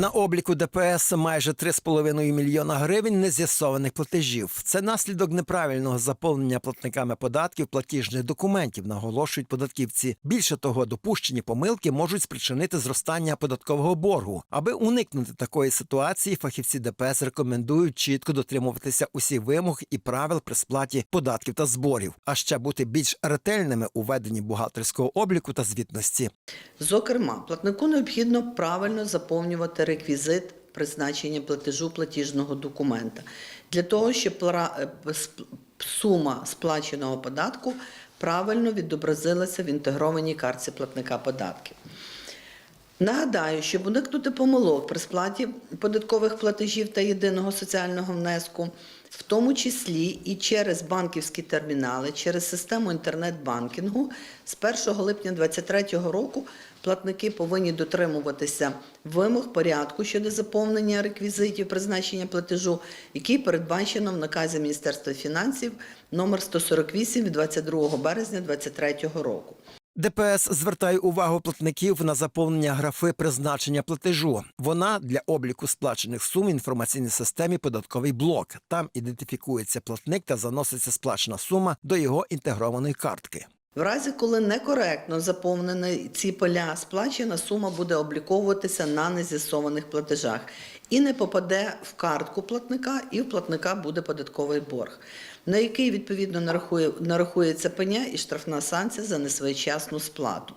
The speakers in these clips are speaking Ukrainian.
На обліку ДПС майже 3,5 мільйона гривень нез'ясованих платежів. Це наслідок неправильного заповнення платниками податків платіжних документів, наголошують податківці. Більше того, допущені помилки можуть спричинити зростання податкового боргу. Аби уникнути такої ситуації, фахівці ДПС рекомендують чітко дотримуватися усіх вимог і правил при сплаті податків та зборів, а ще бути більш ретельними у веденні бухгалтерського обліку та звітності. Зокрема, платнику необхідно правильно заповнювати реквізит призначення платежу платіжного документа для того, щоб е, сума сплаченого податку правильно відобразилася в інтегрованій картці платника податків. Нагадаю, щоб уникнути помилок при сплаті податкових платежів та єдиного соціального внеску, в тому числі і через банківські термінали, через систему інтернет-банкінгу, з 1 липня 2023 року платники повинні дотримуватися вимог порядку щодо заповнення реквізитів призначення платежу, який передбачено в наказі Міністерства фінансів номер 148 від 22 березня 2023 року. ДПС звертає увагу платників на заповнення графи призначення платежу. Вона для обліку сплачених сум в інформаційній системі податковий блок. Там ідентифікується платник та заноситься сплачена сума до його інтегрованої картки. В разі, коли некоректно заповнені ці поля, сплачена сума буде обліковуватися на нез'ясованих платежах і не попаде в картку платника, і в платника буде податковий борг, на який відповідно нарахує, нарахується пеня і штрафна санкція за несвоєчасну сплату.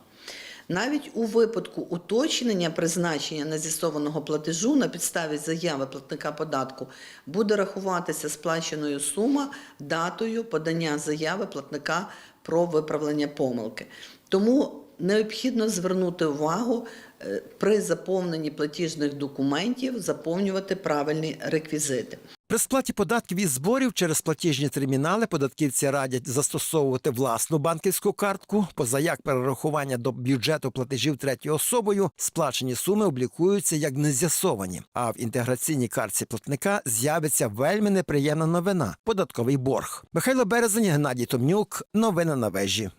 Навіть у випадку уточнення призначення нез'ясованого платежу на підставі заяви платника податку буде рахуватися сплаченою сума датою подання заяви платника про виправлення помилки. Тому необхідно звернути увагу е, при заповненні платіжних документів заповнювати правильні реквізити. При сплаті податків і зборів через платіжні термінали податківці радять застосовувати власну банківську картку. Поза як перерахування до бюджету платежів третьою особою, сплачені суми облікуються як нез'ясовані. А в інтеграційній картці платника з'явиться вельми неприємна новина податковий борг. Михайло Березень, Геннадій Томнюк. Новини на вежі.